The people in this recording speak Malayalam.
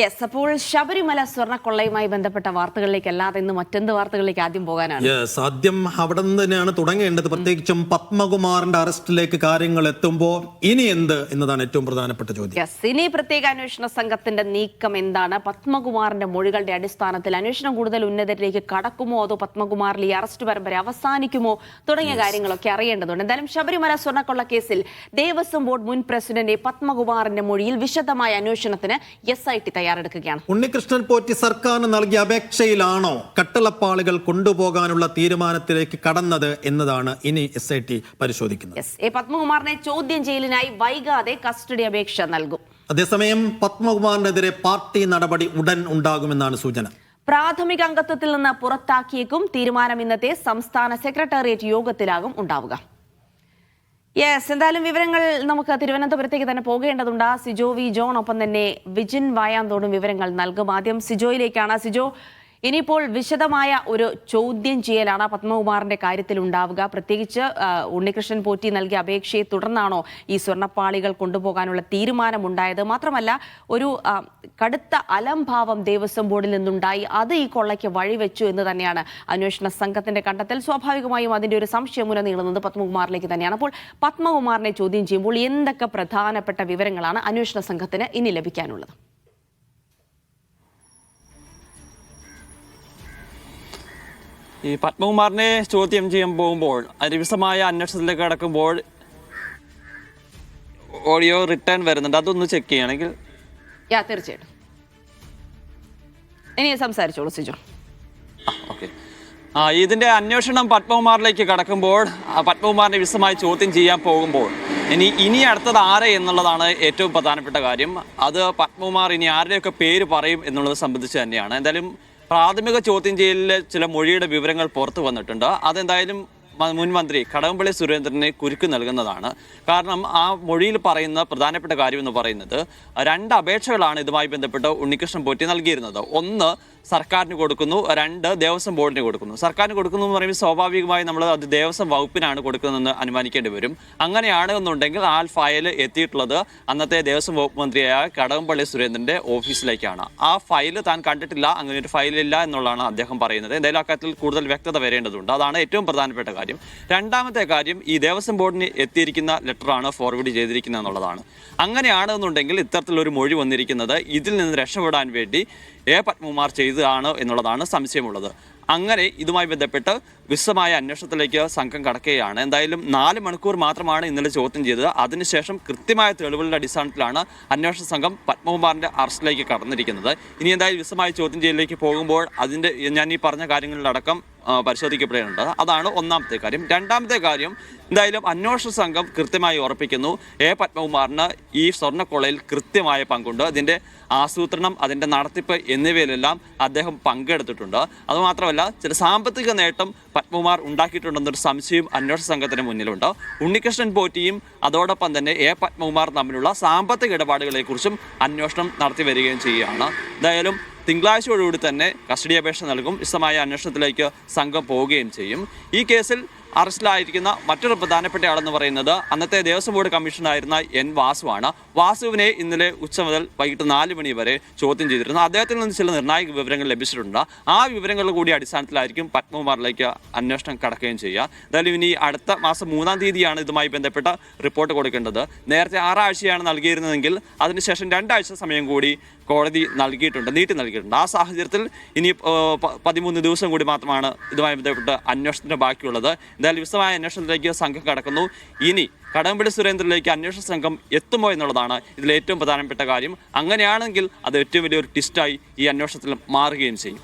യെസ് അപ്പോൾ ശബരിമല സ്വർണക്കൊള്ളയുമായി ബന്ധപ്പെട്ട വാർത്തകളിലേക്ക് അല്ലാതെ ഇന്ന് മറ്റെന്ത് വാർത്തകളിലേക്ക് ആദ്യം പോകാനാണ്? യെസ് ആദ്യം അവിടെ നിന്ന് തന്നെയാണ് തുടങ്ങേണ്ടത്. പ്രത്യേകിച്ചും പത്മകുമാറിന്റെ അറസ്റ്റിലേക്ക് കാര്യങ്ങൾ എത്തുമ്പോൾ ഇനി എന്ത് എന്നതാണ് ഏറ്റവും പ്രധാനപ്പെട്ട ചോദ്യം. യെസ് ഇനി പ്രത്യേക അന്വേഷണ സംഘത്തിന്റെ നീക്കം എന്താണ്? പത്മകുമാറിന്റെ മൊഴികളുടെ അടിസ്ഥാനത്തിൽ അന്വേഷണം കൂടുതൽ ഉന്നതരിലേക്ക് കടക്കുമോ? അതോ പത്മകുമാറിൽ ഈ അറസ്റ്റ് പരമ്പര അവസാനിക്കുമോ? തുടങ്ങിയ കാര്യങ്ങളൊക്കെ അറിയേണ്ടതുണ്ട്. എന്തായാലും ശബരിമല സ്വർണക്കൊള്ള കേസിൽ ദേവസ്വം ബോർഡ് മുൻ പ്രസിഡന്റ് പത്മകുമാറിന്റെ മൊഴിയിൽ വിശദമായ അന്വേഷണത്തിന് എസ് ഐ ടി തയ്യാറെടുക്കുകയാണ്. ഉണ്ണികൃഷ്ണൻ പോറ്റി സർക്കാരിന് നൽകിയ അപേക്ഷയിലാണോ കട്ടളപ്പാളികൾ കൊണ്ടുപോകാനുള്ള തീരുമാനത്തിലേക്ക് കടന്നത് എന്നതാണ് ഇനി എസ് ഐ ടി പരിശോധിക്കുന്നത്. എ പത്മകുമാറിനെ ചോദ്യം ചെയ്യലിനായി വൈകാതെ കസ്റ്റഡി അപേക്ഷ നൽകും. അതേസമയം പത്മകുമാറിനെതിരെ പാർട്ടി നടപടി ഉടൻ ഉണ്ടാകുമെന്നാണ് സൂചന. പ്രാഥമിക അംഗത്വത്തിൽ നിന്ന് പുറത്താക്കിയേക്കും തീരുമാനം ഇന്നത്തെ സംസ്ഥാന സെക്രട്ടേറിയറ്റ് യോഗത്തിലാകും ഉണ്ടാവുക. യെസ് എന്തായാലും വിവരങ്ങൾ നമുക്ക് തിരുവനന്തപുരത്തേക്ക് തന്നെ പോകേണ്ടതുണ്ട്. സിജോ വി ജോൺ ഒപ്പം തന്നെ വിജിൻ വായാന്തോടും വിവരങ്ങൾ നൽകും. ആദ്യം സിജോയിലേക്കാണ്. സിജോ ഇനിയിപ്പോൾ വിശദമായ ഒരു ചോദ്യം ചെയ്യലാണ് പത്മകുമാറിന്റെ കാര്യത്തിൽ ഉണ്ടാവുക പ്രത്യേകിച്ച് ഉണ്ണികൃഷ്ണൻ പോറ്റി നൽകിയ അപേക്ഷയെ തുടർന്നാണോ ഈ സ്വർണപ്പാളികൾ കൊണ്ടുപോകാനുള്ള തീരുമാനമുണ്ടായത്? മാത്രമല്ല ഒരു കടുത്ത അലംഭാവം ദേവസ്വം ബോർഡിൽ നിന്നുണ്ടായി. അത് ഈ കൊള്ളയ്ക്ക് വഴിവെച്ചു എന്ന് തന്നെയാണ് അന്വേഷണ സംഘത്തിന്റെ കണ്ടെത്തൽ. സ്വാഭാവികമായും അതിന്റെ ഒരു സംശയം മുന നീളുന്നത് പത്മകുമാറിലേക്ക് തന്നെയാണ്. അപ്പോൾ പത്മകുമാറിനെ ചോദ്യം ചെയ്യുമ്പോൾ എന്തൊക്കെ പ്രധാനപ്പെട്ട വിവരങ്ങളാണ് അന്വേഷണ സംഘത്തിന് ഇനി ലഭിക്കാനുള്ളത്? ഈ പത്മകുമാറിനെ ചോദ്യം ചെയ്യാൻ പോകുമ്പോൾ അതിന് വിശദമായ അന്വേഷണത്തിലേക്ക് കടക്കുമ്പോൾ ഓഡിയോ റിട്ടേൺ വരുന്നുണ്ട്. അതൊന്ന് ചെക്ക് ചെയ്യണമെങ്കിൽ. യാ തീർച്ചയായിട്ടും. ഇനി സംസാരിച്ചോളൂ സിജോ. ആ ഓക്കെ. ആ ഇതിന്റെ അന്വേഷണം പത്മകുമാറിലേക്ക് കടക്കുമ്പോൾ പത്മകുമാറിനെ വിശദമായി ചോദ്യം ചെയ്യാൻ പോകുമ്പോൾ ഇനി ഇനി അടുത്തത് ആരെ എന്നുള്ളതാണ് ഏറ്റവും പ്രധാനപ്പെട്ട കാര്യം. അത് പത്മകുമാർ ഇനി ആരുടെയൊക്കെ പേര് പറയും എന്നുള്ളത് സംബന്ധിച്ച് തന്നെയാണ്. എന്തായാലും പ്രാഥമിക ചോദ്യം ചെയ്യലിലെ ചില മൊഴിയുടെ വിവരങ്ങൾ പുറത്തു വന്നിട്ടുണ്ട്. അതെന്തായാലും മുൻമന്ത്രി മുൻ മന്ത്രി കടകംപള്ളി സുരേന്ദ്രനെ കുരുക്ക് നൽകുന്നതാണ്. കാരണം ആ മൊഴിയിൽ പറയുന്ന പ്രധാനപ്പെട്ട കാര്യം എന്ന് പറയുന്നത് രണ്ട് അപേക്ഷകളാണ് ഇതുമായി ബന്ധപ്പെട്ട് ഉണ്ണികൃഷ്ണൻ പോറ്റി നൽകിയിരുന്നത്. ഒന്ന് സർക്കാരിന് കൊടുക്കുന്നു രണ്ട് ദേവസ്വം ബോർഡിന് കൊടുക്കുന്നു. സർക്കാരിന് കൊടുക്കുന്നു എന്ന് പറയുമ്പോൾ സ്വാഭാവികമായി നമ്മൾ അത് ദേവസ്വം വകുപ്പിനാണ് കൊടുക്കുന്നതെന്ന് അനുമാനിക്കേണ്ടി വരും. അങ്ങനെയാണ് എന്നുണ്ടെങ്കിൽ ആ ഫയൽ എത്തിയിട്ടുള്ളത് അന്നത്തെ ദേവസ്വം വകുപ്പ് മന്ത്രിയായ കടകംപള്ളി സുരേന്ദ്രന്റെ ഓഫീസിലേക്കാണ്. ആ ഫയൽ താൻ കണ്ടിട്ടില്ല അങ്ങനെ ഒരു ഫയലില്ല എന്നുള്ളതാണ് അദ്ദേഹം പറയുന്നത്. എന്തായാലും അക്കാര്യത്തിൽ കൂടുതൽ വ്യക്തത വരേണ്ടതുണ്ട്. അതാണ് ഏറ്റവും പ്രധാനപ്പെട്ട കാര്യം. രണ്ടാമത്തെ കാര്യം ഈ ദേവസ്വം ബോർഡിന് എത്തിയിരിക്കുന്ന ലെറ്ററാണ് ഫോർവേഡ് ചെയ്തിരിക്കുന്നത് എന്നുള്ളതാണ്. അങ്ങനെയാണെന്നുണ്ടെങ്കിൽ ഇത്തരത്തിലൊരു മൊഴി വന്നിരിക്കുന്നത്. ഇതിൽ നിന്ന് രക്ഷപ്പെടാൻ വേണ്ടി എ പത്മകുമാർ ചെയ്തതാണ് എന്നുള്ളതാണ് സംശയമുള്ളത്. അങ്ങനെ ഇതുമായി ബന്ധപ്പെട്ട് വിശദമായ അന്വേഷണത്തിലേക്ക് സംഘം കടക്കുകയാണ്. എന്തായാലും നാല് മണിക്കൂർ മാത്രമാണ് ഇന്നലെ ചോദ്യം ചെയ്തത്. അതിനുശേഷം കൃത്യമായ തെളിവുകളുടെ അടിസ്ഥാനത്തിലാണ് അന്വേഷണ സംഘം പത്മകുമാറിന്റെ അറസ്റ്റിലേക്ക് കടന്നിരിക്കുന്നത്. ഇനി എന്തായാലും വിശദമായ ചോദ്യം ചെയ്യലിലേക്ക് പോകുമ്പോൾ അതിന്റെ ഞാൻ ഈ പറഞ്ഞ കാര്യങ്ങളിലടക്കം പരിശോധിക്കപ്പെടേണ്ടത്. അതാണ് ഒന്നാമത്തെ കാര്യം. രണ്ടാമത്തെ കാര്യം എന്തായാലും അന്വേഷണ സംഘം കൃത്യമായി ഉറപ്പിക്കുന്നു. എ പത്മകുമാറിന് ഈ സ്വർണക്കൊളയിൽ കൃത്യമായ പങ്കുണ്ട്. അതിന്റെ ആസൂത്രണം അതിന്റെ നടത്തിപ്പ് എന്നിവയിലെല്ലാം അദ്ദേഹം പങ്കെടുത്തിട്ടുണ്ട്. അതുമാത്രമല്ല ചില സാമ്പത്തിക നേട്ടം പത്മകുമാർ ഉണ്ടാക്കിയിട്ടുണ്ടെന്നൊരു സംശയം അന്വേഷണ സംഘത്തിന് മുന്നിലുണ്ട്. ഉണ്ണികൃഷ്ണൻ പോറ്റിയും അതോടൊപ്പം തന്നെ എ പത്മകുമാർ തമ്മിലുള്ള സാമ്പത്തിക ഇടപാടുകളെക്കുറിച്ചും അന്വേഷണം നടത്തി വരികയും ചെയ്യുകയാണ്. എന്തായാലും തിങ്കളാഴ്ചയോടുകൂടി തന്നെ കസ്റ്റഡി അപേക്ഷ നൽകും. വിശദമായ അന്വേഷണത്തിലേക്ക് സംഘം പോവുകയും ചെയ്യും. ഈ കേസിൽ അറസ്റ്റിലായിരിക്കുന്ന മറ്റൊരു പ്രധാനപ്പെട്ട ആളെന്ന് പറയുന്നത് അന്നത്തെ ദേവസ്വം ബോർഡ് കമ്മീഷണറായിരുന്ന എൻ വാസുവാണ്. വാസുവിനെ ഇന്നലെ ഉച്ച മുതൽ വൈകിട്ട് നാല് മണി വരെ ചോദ്യം ചെയ്തിരുന്നു. അദ്ദേഹത്തിൽ നിന്ന് ചില നിർണായക വിവരങ്ങൾ ലഭിച്ചിട്ടുണ്ട്. ആ വിവരങ്ങളുടെ കൂടി അടിസ്ഥാനത്തിലായിരിക്കും പത്മകുമാറിലേക്ക് അന്വേഷണം കടക്കുകയും ചെയ്യുക. എന്തായാലും ഇനി അടുത്ത മാസം മൂന്നാം തീയതിയാണ് ഇതുമായി ബന്ധപ്പെട്ട റിപ്പോർട്ട് കൊടുക്കേണ്ടത്. നേരത്തെ ആറാഴ്ചയാണ് നൽകിയിരുന്നതെങ്കിൽ അതിനുശേഷം രണ്ടാഴ്ച സമയം കൂടി കോടതി നൽകിയിട്ടുണ്ട് നീട്ടി നൽകിയിട്ടുണ്ട്. ആ സാഹചര്യത്തിൽ ഇനി പതിമൂന്ന് ദിവസം കൂടി മാത്രമാണ് ഇതുമായി ബന്ധപ്പെട്ട് അന്വേഷണത്തിന് ബാക്കിയുള്ളത്. എന്തായാലും വിശദമായ അന്വേഷണത്തിലേക്ക് സംഘം കടക്കുന്നു. ഇനി കടകംപള്ളി സുരേന്ദ്രനിലേക്ക് അന്വേഷണ സംഘം എത്തുമോ എന്നുള്ളതാണ് ഇതിൽ ഏറ്റവും പ്രധാനപ്പെട്ട കാര്യം. അങ്ങനെയാണെങ്കിൽ അത് ഏറ്റവും വലിയൊരു ട്വിസ്റ്റായി ഈ അന്വേഷണത്തിൽ മാറുകയും ചെയ്യും.